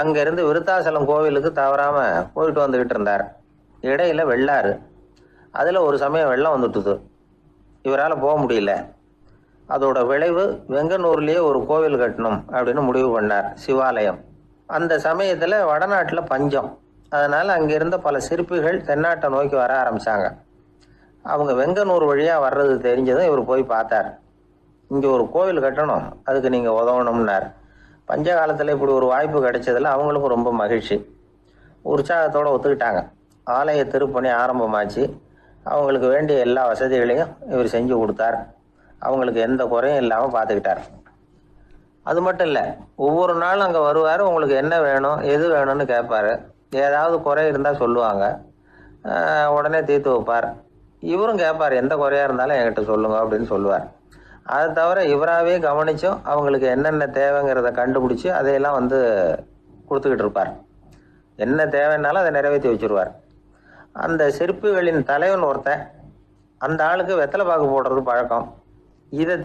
அங்கேருந்து விருத்தாசலம் கோவிலுக்கு தவறாம போயிட்டு வந்துக்கிட்டு இருந்தார். இடையில வெள்ளாறு. அதில் ஒரு சமயம் வெள்ளம் வந்துட்டுது. இவரால் போக முடியல. அதோட விளைவு வெங்கனூர்லேயே ஒரு கோவில் கட்டணும் அப்படின்னு முடிவு பண்ணார் சிவாலயம். அந்த சமயத்தில் வடநாட்டில் பஞ்சம். அதனால் அங்கே இருந்த பல சிற்பிகள் தென்னாட்டை நோக்கி வர ஆரம்பித்தாங்க அவங்க வெங்கனூர் வழியாக வர்றது தெரிஞ்சதும் இவர் போய் பார்த்தார். இங்கே ஒரு கோவில் கட்டணும். அதுக்கு நீங்கள் உதவணும்னார். பஞ்ச காலத்தில் இப்படி ஒரு வாய்ப்பு கிடைச்சதில் அவங்களுக்கும் ரொம்ப மகிழ்ச்சி. உற்சாகத்தோடு ஒத்துக்கிட்டாங்க. ஆலய திருப்பணி ஆரம்பமாச்சு. அவங்களுக்கு வேண்டிய எல்லா வசதிகளையும் இவர் செஞ்சு கொடுத்தார். அவங்களுக்கு எந்த குறையும் இல்லாமல் பார்த்துக்கிட்டார் அது மட்டும் இல்லை ஒவ்வொரு நாளும் அங்கே வருவார் உங்களுக்கு என்ன வேணும் எது வேணும்னு கேட்பார். ஏதாவது குறை இருந்தால் சொல்லுவாங்க. உடனே தீர்த்து வைப்பார். இவரும் கேட்பார் எந்த குறையாக இருந்தாலும் என்கிட்ட சொல்லுங்க அப்படின்னு சொல்லுவார். அதை தவிர இவராகவே கவனிச்சும் அவங்களுக்கு என்னென்ன தேவைங்கிறத கண்டுபிடிச்சி அதையெல்லாம் வந்து கொடுத்துக்கிட்டு இருப்பார். என்ன தேவைன்னாலும் அதை நிறைவேற்றி வச்சிருவார். அந்த சிற்பிகளின் தலைவன் ஒருத்தன் அந்த ஆளுக்கு வெத்தலை பாக்கு போடுறது பழக்கம். இதை